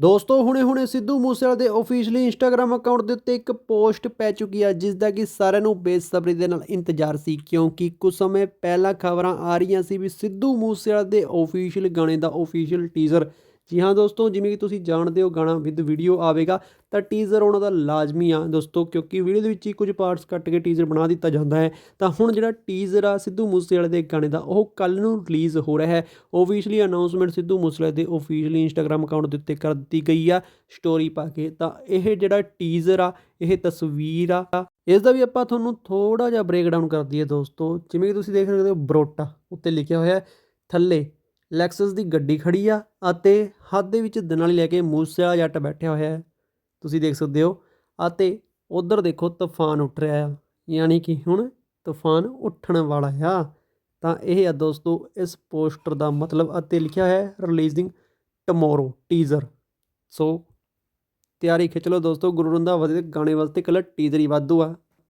ਦੋਸਤੋ, ਹੁਣੇ-ਹੁਣੇ ਸਿੱਧੂ ਮੂਸੇਵਾਲੇ ਦੇ ਅਫੀਸ਼ੀਅਲੀ ਇੰਸਟਾਗ੍ਰam ਅਕਾਊਂਟ ਦੇ ਉੱਤੇ ਇੱਕ ਪੋਸਟ ਪੈ ਚੁੱਕੀ ਹੈ ਜਿਸ ਦਾ ਕਿ ਸਾਰਿਆਂ ਨੂੰ ਬੇਸਬਰੀ ਦੇ ਨਾਲ ਇੰਤਜ਼ਾਰ ਸੀ, ਕਿਉਂਕਿ ਕੁਝ ਸਮੇਂ ਪਹਿਲਾਂ ਖਬਰਾਂ ਆ ਰਹੀਆਂ ਸੀ ਵੀ ਸਿੱਧੂ ਮੂਸੇਵਾਲੇ ਦੇ ਅਫੀਸ਼ੀਅਲ ਗਾਣੇ ਦਾ ਅਫੀਸ਼ੀਅਲ ਟੀਜ਼ਰ ਜੀ ਹਾਂ ਦੋਸਤੋ, ਜਿਵੇਂ ਕਿ ਤੁਸੀਂ ਜਾਣਦੇ ਹੋ ਗਾਣਾ ਵਿਦ ਵੀਡੀਓ ਆਵੇਗਾ, ਤਾਂ ਟੀਜ਼ਰ ਉਹਨਾਂ ਦਾ ਲਾਜ਼ਮੀ ਆ ਦੋਸਤੋ, ਕਿਉਂਕਿ ਵੀਡੀਓ ਦੇ ਵਿੱਚ ਹੀ ਕੁਝ ਪਾਰਟਸ ਕੱਟ ਕੇ ਟੀਜ਼ਰ ਬਣਾ ਦਿੱਤਾ ਜਾਂਦਾ ਹੈ। ਤਾਂ ਹੁਣ ਜਿਹੜਾ ਟੀਜ਼ਰ ਆ ਸਿੱਧੂ ਮੂਸੇਵਾਲੇ ਦੇ ਗਾਣੇ ਦਾ, ਉਹ ਕੱਲ ਨੂੰ ਰਿਲੀਜ਼ ਹੋ ਰਿਹਾ ਹੈ। ਓਫੀਸ਼ੀਅਲੀ ਅਨਾਉਂਸਮੈਂਟ ਸਿੱਧੂ ਮੂਸੇਵਾਲੇ ਦੇ ਓਫੀਸ਼ੀਅਲੀ ਇੰਸਟਾਗ੍ਰam ਅਕਾਊਂਟ ਦੇ ਉੱਤੇ ਕਰ ਦਿੱਤੀ ਗਈ ਆ ਸਟੋਰੀ ਪਾ ਕੇ। ਤਾਂ ਇਹ ਜਿਹੜਾ ਟੀਜ਼ਰ ਆ, ਇਹ ਤਸਵੀਰ ਆ, ਇਸ ਦਾ ਵੀ ਆਪਾਂ ਤੁਹਾਨੂੰ ਥੋੜਾ ਜਿਹਾ ਬ੍ਰੇਕਡਾਊਨ ਕਰ ਦਈਏ ਦੋਸਤੋ। ਜਿਵੇਂ ਕਿ ਤੁਸੀਂ ਦੇਖ ਸਕਦੇ ਹੋ, ਬਰੋਟਾ ਉੱਤੇ ਲਿਖਿਆ ਹੋਇਆ ਹੈ, ਥੱਲੇ ਲੈਕਸਸ ਦੀ ਗੱਡੀ ਖੜੀ ਆ ਅਤੇ ਹੱਥ ਦੇ ਵਿੱਚ ਦਨਾਲੀ ਲੈ ਕੇ ਮੂਸੇਵਾਲਾ ਜੱਟ ਬੈਠਿਆ ਹੋਇਆ ਹੈ। ਤੁਸੀਂ ਦੇਖ ਸਕਦੇ ਹੋ, ਅਤੇ ਉਧਰ ਦੇਖੋ ਤੂਫਾਨ ਉੱਠ ਰਿਹਾ ਆ, ਯਾਨੀ ਕਿ ਹੁਣ ਤੂਫਾਨ ਉੱਠਣ ਵਾਲਾ ਆ। ਤਾਂ ਇਹ ਆ ਦੋਸਤੋ, ਇਸ ਪੋਸਟਰ ਦਾ ਮਤਲਬ ਅਤੇ ਲਿਖਿਆ ਹੈ ਰਿਲੀਜ਼ਿੰਗ ਟਮੋਰੋ ਟੀਜ਼ਰ ਸੋ ਤਿਆਰੀ ਖਿੱਚ ਲਓ ਦੋਸਤੋ, ਗੁਰੂ ਰੰਧਾਵਾ ਦੇ ਗਾਣੇ ਵਾਸਤੇ ਇਕੱਲਾ ਟੀਜ਼ਰ ਹੀ ਵਾਧੂ ਆ।